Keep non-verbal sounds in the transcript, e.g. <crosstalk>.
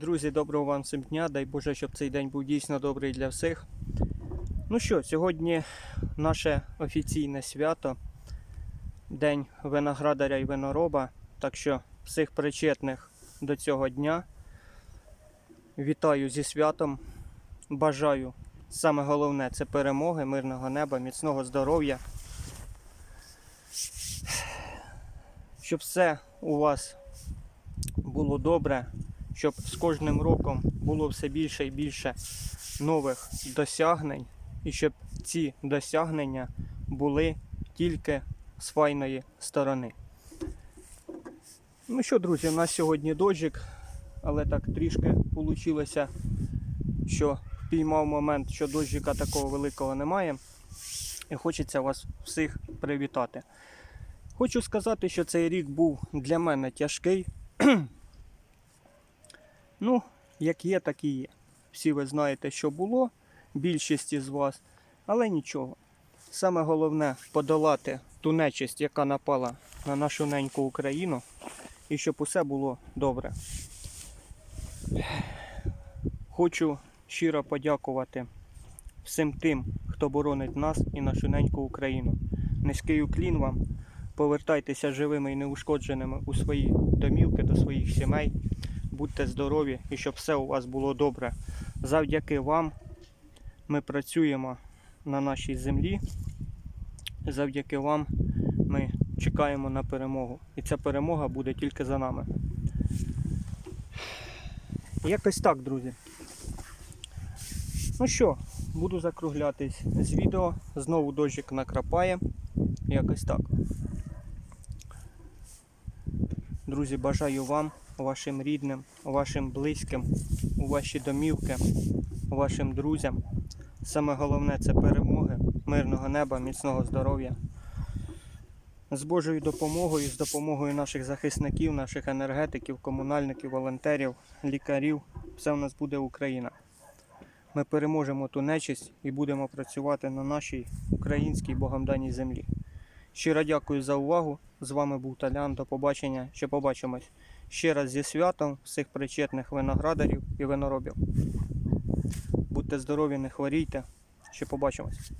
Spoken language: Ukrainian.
Друзі, доброго вам всім дня. Дай Боже, щоб цей день був дійсно добрий для всіх. Ну що, сьогодні наше офіційне свято, День виноградаря і винороба. Так що всіх причетних до цього дня вітаю зі святом. Бажаю саме головне це перемоги, мирного неба, міцного здоров'я. Щоб все у вас було добре, щоб з кожним роком було все більше і більше нових досягнень, і щоб ці досягнення були тільки з файної сторони. Ну що, друзі, у нас сьогодні дощик, але так трішки вийшло, що піймав момент, що дощика такого великого немає. І хочеться вас всіх привітати. Хочу сказати, що цей рік був для мене тяжкий. <clears throat> Ну, як є, так і є. Всі ви знаєте, що було, більшість із вас, але нічого. Саме головне подолати ту нечисть, яка напала на нашу неньку Україну, і щоб усе було добре. Хочу щиро подякувати всім тим, хто боронить нас і нашу неньку Україну. Низький уклін вам. Повертайтеся живими і неушкодженими у свої домівки до своїх сімей будьте здорові і щоб все у вас було добре. Завдяки вам ми працюємо на нашій землі. Завдяки вам ми чекаємо на перемогу. І ця перемога буде тільки за нами. Якось так, друзі. Ну що, буду закруглятись з відео. Знову дощик накрапає. Якось так. Друзі, бажаю вам вашим рідним, вашим близьким, у ваші домівки, вашим друзям. Саме головне це перемоги, мирного неба, міцного здоров'я. З Божою допомогою, з допомогою наших захисників, наших енергетиків, комунальників, волонтерів, лікарів, все в нас буде Україна. Ми переможемо ту нечисть і будемо працювати на нашій українській богом даній землі. Щиро дякую за увагу. З вами був Талян. До побачення. Ще побачимось. Ще раз зі святом всіх причетних виноградарів і виноробів. Будьте здорові, не хворійте. Ще побачимось.